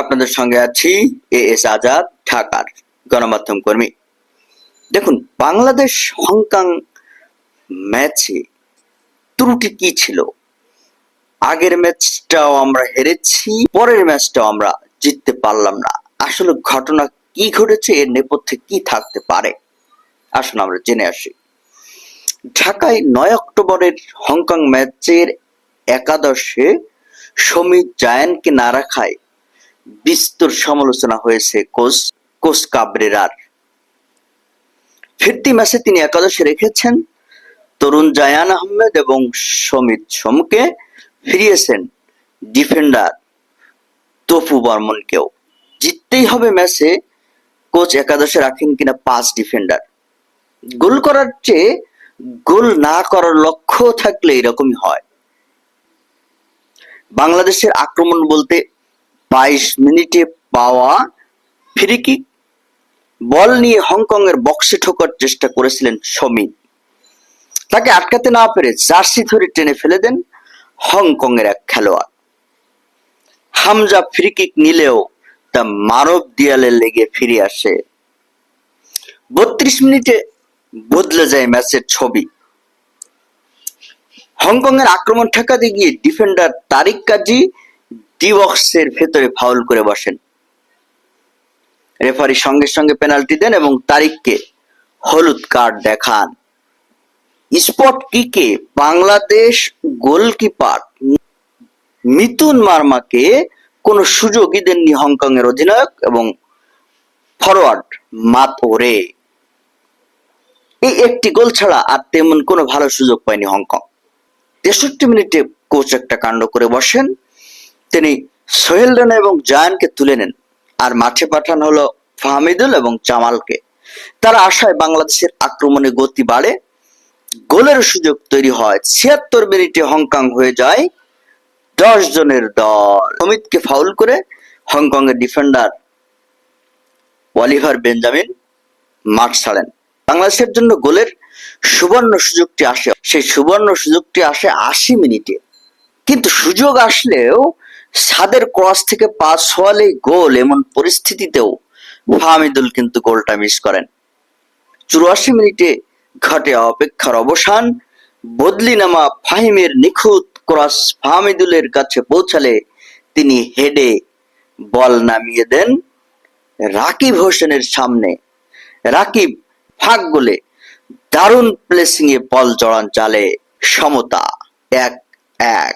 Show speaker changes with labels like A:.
A: আপনাদের সঙ্গে আছি এ এস আজাদ ঢাকার গণমাধ্যম কর্মী। দেখুন, বাংলাদেশ হংকং ম্যাচে ত্রুটি কি ছিল? আগের ম্যাচটাও আমরা হেরেছি, পরের ম্যাচটাও আমরা জিততে পারলাম না। আসলে ঘটনা কি ঘটেছে, এর নেপথ্যে কি থাকতে পারে? আসুন আমরা জেনে আসি। ঢাকায় নয় অক্টোবরের হংকং ম্যাচের একাদশে সমীর জায়ানকে না রাখায় বিস্তর সমালোচনা হয়েছে কোচ কোচ কাবরেরার। ফিরতি ম্যাচে তিনি একাদশে রেখেছেন। তরুণ জায়ান আহমেদ এবং সমিত সোমকে ফিরিয়েছেন ডিফেন্ডার তপু বর্মনকেও। জিততেই হবে ম্যাচে, কোচ একাদশে রাখেন কিনা পাঁচ ডিফেন্ডার। গোল করার চেয়ে গোল না করার লক্ষ্য থাকলে এরকমই হয়। বাংলাদেশের আক্রমণ বলতে বাইশ মিনিটে পাওয়া ফ্রি কিক বল নিয়ে হংকং এর বক্সে ঠোকার চেষ্টা করেছিলেন সমীর। তাকে আটকাতে না পেরে জার্সি ধরে টেনে ফেলে দেন হংকং এর এক খেলোয়াড়। হামজা ফ্রি কিক নিলেও তা মানব দেয়ালে লেগে ফিরে আসে। বত্রিশ মিনিটে বদলে যায় ম্যাচের ছবি। হংকং এর আক্রমণ ঠেকাতে গিয়ে ডিফেন্ডার তারিক কাজী ডি বক্সের ভেতরে ফাউল করে বসেন। রেফারি সঙ্গে সঙ্গে পেনাল্টি দেন এবং তারিককে হলুদ কার্ড দেখান। স্পট কিকে বাংলাদেশ গোলকিপার মিতুন মার্মাকে কোনো সুযোগই দেননি হংকং এর অধিনায়ক এবং ফরওয়ার্ড মাতোরে। এই একটি গোল ছাড়া আর তেমন কোনো ভালো সুযোগ পায়নি হংকং। তেষট্টি মিনিটে কোচ একটা কাণ্ড করে বসেন। তিনি সোহেল রানা এবং জায়ানকে তুলে নেন, আর মাঠে পাঠানো হলো ফাহমিদুল এবং জামালকে। তারা আশায় বাংলাদেশের আক্রমণে গতি বাড়ে। গোলের সুযোগ তৈরি হয়। ছিয়াত্তর মিনিটে হংকং হয়ে যায় দশ জনের দল। অমিতকে ফাউল করে হংকং এর ডিফেন্ডার অলিভার বেঞ্জামিন মাঠ ছাড়েন। বাংলাদেশের জন্য গোলের সুবর্ণ সুযোগটি আসে। সেই সুবর্ণ সুযোগটি আসে আশি মিনিটে। কিন্তু সুযোগ আসলেও সাদের ক্রস থেকে পাস হওয়ালে গোল এমন পরিস্থিতিতেও ফাহমিদুল কিন্তু গোলটা মিস করেন। চুরাশি মিনিটে ঘটে অপেক্ষার অবসান, বদলি নামা ফাহিমের নিখুঁত ক্রস ফাহমিদুলের কাছে পৌঁছালে তিনি হেডে বল নামিয়ে দেন রাকিব হোসেনের সামনে। রাকিব ফাঁক গোলে দারুণ প্লেসিং এ বল জড়ান চালে সমতা এক এক।